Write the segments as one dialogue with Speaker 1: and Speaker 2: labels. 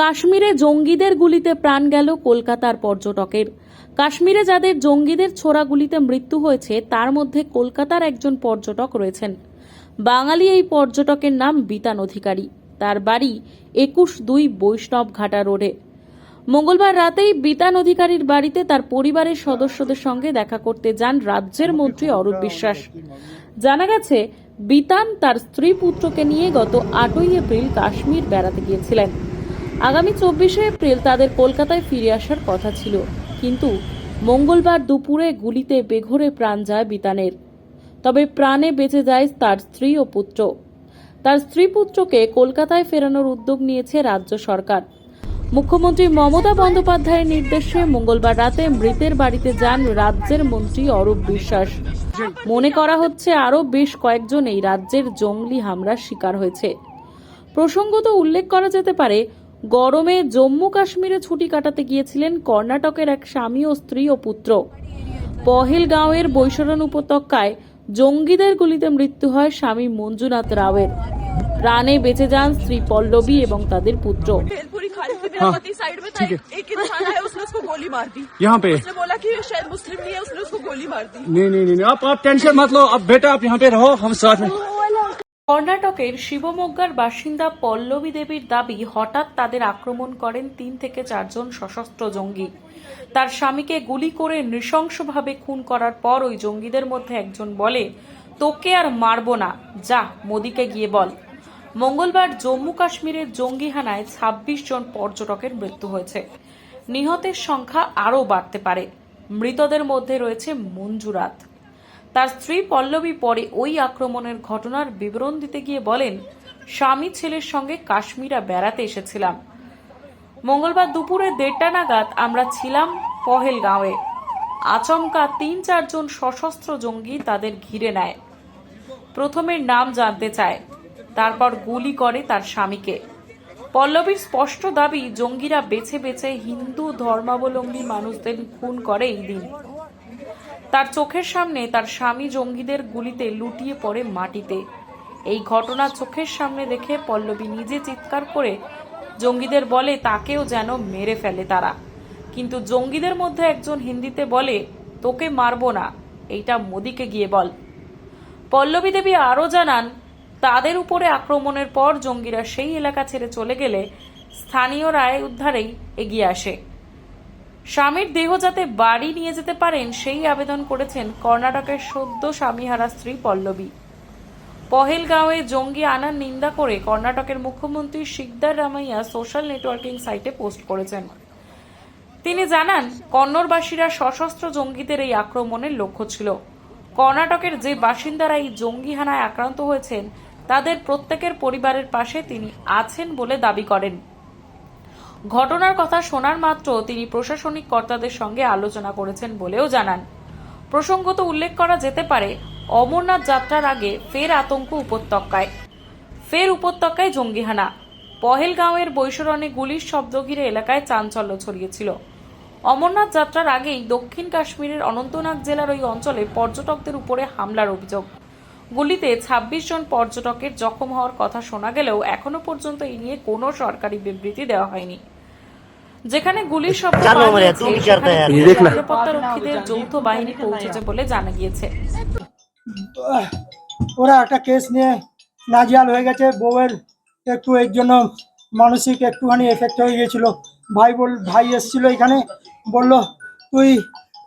Speaker 1: কাশ্মীরে জঙ্গিদের গুলিতে প্রাণ গেল কলকাতার পর্যটকের। কাশ্মীরে যাদের জঙ্গিদের ছোড়া গুলিতে মৃত্যু হয়েছে, তার মধ্যে কলকাতার একজন পর্যটক রয়েছেন। বাঙালি এই পর্যটকের নাম বিতান অধিকারী। তার বাড়ি একুশ দুই বৈষ্ণব ঘাটা রোডে। মঙ্গলবার রাতেই বিতান অধিকারীর বাড়িতে তার পরিবারের সদস্যদের সঙ্গে দেখা করতে যান রাজ্যের মন্ত্রী অরূপ বিশ্বাস। জানা গেছে, বিতান তার স্ত্রী পুত্রকে নিয়ে গত আটই এপ্রিল কাশ্মীর বেড়াতে গিয়েছিলেন। আগামী চব্বিশে এপ্রিল তাদের কলকাতায় ফিরে আসার কথা ছিল। কিন্তু মঙ্গলবার দুপুরে গুলিতে বেঘরে প্রাণ যায় বিতানের। তবে প্রাণে বেঁচে যায় তার স্ত্রী ও পুত্র। তার স্ত্রী পুত্রকে কলকাতায় ফেরানোর উদ্যোগ নিয়েছে রাজ্য সরকার। মুখ্যমন্ত্রী মমতা বন্দ্যোপাধ্যায়ের নির্দেশে মঙ্গলবার রাতে মৃতের বাড়িতে যান রাজ্যের মন্ত্রী অরূপ বিশ্বাস। মনে করা হচ্ছে আরও বেশ কয়েকজন এই রাজ্যের জঙ্গলি হামলার শিকার হয়েছে। প্রসঙ্গত উল্লেখ করা যেতে পারে গরমে জম্মু কাশ্মীরে ছুটি কাটাতে গিয়েছিলেন কর্ণাটকের এক স্বামী ও স্ত্রী ও পুত্র পহেলগাঁওয়ের বৈশরণ উপত্যকায় জঙ্গিদের গুলিতে মৃত্যু হয় স্বামী মঞ্জুনাথ রাওয়ের প্রাণে বেঁচে যান স্ত্রী পল্লবী এবং তাদের পুত্র
Speaker 2: भेलपुरी खा रही थी मेरा
Speaker 3: हाँ,
Speaker 2: पति साइड में था
Speaker 3: ठीक है।
Speaker 2: एक इंसान आया उसने उसको गोली मार दी
Speaker 3: यहाँ पे
Speaker 2: उसने बोला कि ये शायद मुस्लिम नहीं है उसने उसको गोली मार दी
Speaker 3: नहीं नहीं नहीं नहीं, आप आप टेंशन मत लो अब बेटा आप यहाँ पे रहो हम साथ में
Speaker 1: কর্ণাটকের শিবমোগ্গার বাসিন্দা পল্লবী দেবীর দাবি, হঠাৎ তাদের আক্রমণ করেন তিন থেকে চারজন সশস্ত্র জঙ্গি। তার স্বামীকে গুলি করে নৃশংসভাবে খুন করার পর ওই জঙ্গিদের মধ্যে একজন বলে, তোকে আর মারব না। যা, মোদিকে গিয়ে বল। মঙ্গলবার জম্মু কাশ্মীরের জঙ্গি হানায় ছাব্বিশ জন পর্যটকের মৃত্যু হয়েছে। নিহতের সংখ্যা আরও বাড়তে পারে। মৃতদের মধ্যে রয়েছে মঞ্জুরাত। তার স্ত্রী পল্লবী পরে ওই আক্রমণের ঘটনার বিবরণ দিতে গিয়ে বলেন, স্বামী ছেলের সঙ্গে কাশ্মীরা বেড়াতে এসেছিলাম। মঙ্গলবার দুপুরে দেড়টা নাগাদ আমরা ছিলাম পহেলগাঁওয়ে। আচমকা তিন চারজন সশস্ত্র জঙ্গি তাদের ঘিরে নেয়। প্রথমের নাম জানতে চায়, তারপর গুলি করে তার স্বামীকে। পল্লবীর স্পষ্ট দাবি, জঙ্গিরা বেছে বেছে হিন্দু ধর্মাবলম্বী মানুষদের খুন করে এই দিন। তার চোখের সামনে তার স্বামী জঙ্গিদের গুলিতে লুটিয়ে পড়ে মাটিতে। এই ঘটনা চোখের সামনে দেখে পল্লবী নিজে চিৎকার করে জঙ্গিদের বলে, তাকেও যেন মেরে ফেলে তারা। কিন্তু জঙ্গিদের মধ্যে একজন হিন্দিতে বলে, তোকে মারবো না, এইটা মোদিকে গিয়ে বল। পল্লবী দেবী আরও জানান, তাদের উপরে আক্রমণের পর জঙ্গিরা সেই এলাকা ছেড়ে চলে গেলে স্থানীয় রায় উদ্ধারেই এগিয়ে আসে। স্বামীর দেহ যাতে বাড়ি নিয়ে যেতে পারেন, সেই আবেদন করেছেন কর্ণাটকের সদ্য স্বামীহারা স্ত্রী পল্লবী। পহেলগাঁওয়ে জঙ্গি আনার নিন্দা করে কর্ণাটকের মুখ্যমন্ত্রী শিকদার রামাইয়া সোশ্যাল নেটওয়ার্কিং সাইটে পোস্ট করেছেন। তিনি জানান, কন্নড়বাসীরা সশস্ত্র জঙ্গিদের এই আক্রমণের লক্ষ্য ছিল। কর্ণাটকের যে বাসিন্দারা এই জঙ্গি হানায় আক্রান্ত হয়েছেন, তাদের প্রত্যেকের পরিবারের পাশে তিনি আছেন বলে দাবি করেন। ঘটনার কথা শোনার মাত্র তিনি প্রশাসনিক কর্তাদের সঙ্গে আলোচনা করেছেন বলেও জানান। প্রসঙ্গত উল্লেখ করা যেতে পারে, অমরনাথ যাত্রার আগে ফের আতঙ্ক উপত্যকায়। ফের উপত্যকায় জঙ্গিহানা। পহেলগাঁওয়ের বৈশরণে গুলির শব্দ ঘিরে এলাকায় চাঞ্চল্য ছড়িয়েছিল। অমরনাথ যাত্রার আগেই দক্ষিণ কাশ্মীরের অনন্তনাগ জেলার ওই অঞ্চলে পর্যটকদের উপরে হামলার অভিযোগ। গুলিতে ২৬ জন পর্যটকের জখম হওয়ার কথা শোনা গেলেও এখনও পর্যন্ত এই নিয়ে কোনো সরকারি বিবৃতি দেওয়া হয়নি। যেখানে গুলির শব্দ। নিরাপত্তা রক্ষীদের যৌথ বাহিনী পৌঁছেছে বলে জানা গিয়েছে।
Speaker 4: ওরা একটা কেস নিয়ে নাজিয়াল হয়ে গেছে। বউয়ের একটু এর জন্য মানসিক একটুখানি এফেক্ট হয়ে গিয়েছিল। ভাই বল ভাই এসেছিল এখানে। বলল তুই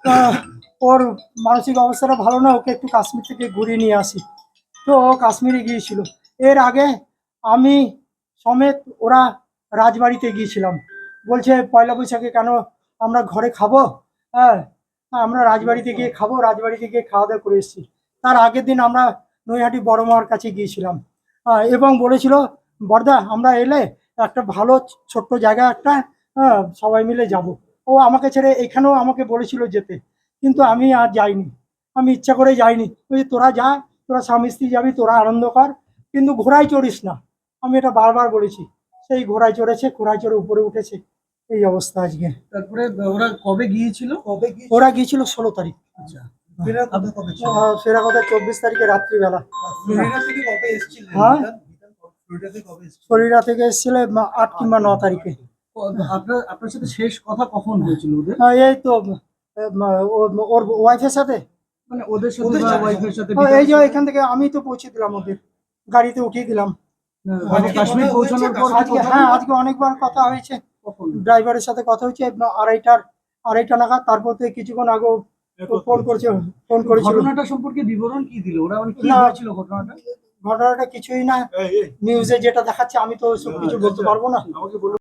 Speaker 4: আহ, ওর মানসিক অবস্থাটা ভালো না ওকে একটু কাশ্মীর থেকে ঘুরিয়ে নিয়ে আসি। তো ও কাশ্মীরে গিয়েছিল। এর আগে আমি সমেত ওরা রাজবাড়িতে গিয়েছিলাম। বলছে পয়লা বৈশাখে কেন আমরা ঘরে খাব? হ্যাঁ আমরা রাজবাড়িতে গিয়ে খাব রাজবাড়িতে গিয়ে খাওয়া দাওয়া করে এসেছি। তার আগের দিন আমরা নৈহাটি বড় মার কাছে গিয়েছিলাম। এবং বলেছিল বর্দা আমরা এলে একটা ভালো ছোট্ট জায়গা একটা হ্যাঁ, সবাই মিলে যাব। ও আমাকে ছেড়ে এখানেও আমাকে বলেছিল যেতে। কিন্তু আমি আর যাইনি। আমি ইচ্ছা করে যাইনি। ওই তোরা যা তোরা স্বামী স্ত্রী যাবি তোরা আনন্দ কর কিন্তু ঘোড়ায় চড়িস না। আমি এটা বারবার বলেছি। সেই ঘোড়ায় চড়েছে ঘোড়ায় চড়ে উপরে উঠেছে। এই অবস্থা আজকে।
Speaker 5: তারপরে ওরা কবে গিয়েছিল? কবে
Speaker 4: ওরা গিয়েছিল ষোলো তারিখ।
Speaker 5: আচ্ছা।
Speaker 4: আহ, ফেরা কথা চব্বিশ তারিখে রাত্রিবেলা। হ্যাঁ?
Speaker 5: ফ্লোরিডা থেকে
Speaker 4: এসেছিল? আট কিংবা ন তারিখে।
Speaker 5: আপনার আপনার সাথে শেষ কথা কখন হয়েছিল ওদের?
Speaker 4: এই তো ও- ওর ওয়াইফের সাথে।
Speaker 5: মানে ওদের সাথে ওয়াইফের সাথে।
Speaker 4: এই যে এখান থেকে আমি তো পৌঁছে দিলাম ওদের। গাড়িতে উঠিয়ে দিলাম।
Speaker 5: কাশ্মীর পৌঁছানোর পর
Speaker 4: আজকে হ্যাঁ আজকে অনেকবার কথা হয়েছে। ড্রাইভারের সাথে কথা হয়েছে আড়াইটার আড়াইটা নাগাদ তারপর থেকে কিছুক্ষণ আগেও ফোন করছে ফোন করেছিল।
Speaker 5: ঘটনাটা সম্পর্কে বিবরণ কি দিল? ওরা মানে কি হয়েছিল ঘটনাটা?
Speaker 4: ঘটনাটা কিছুই না। নিউজে যেটা দেখাচ্ছে আমি তো সব কিছু বলতে পারব না।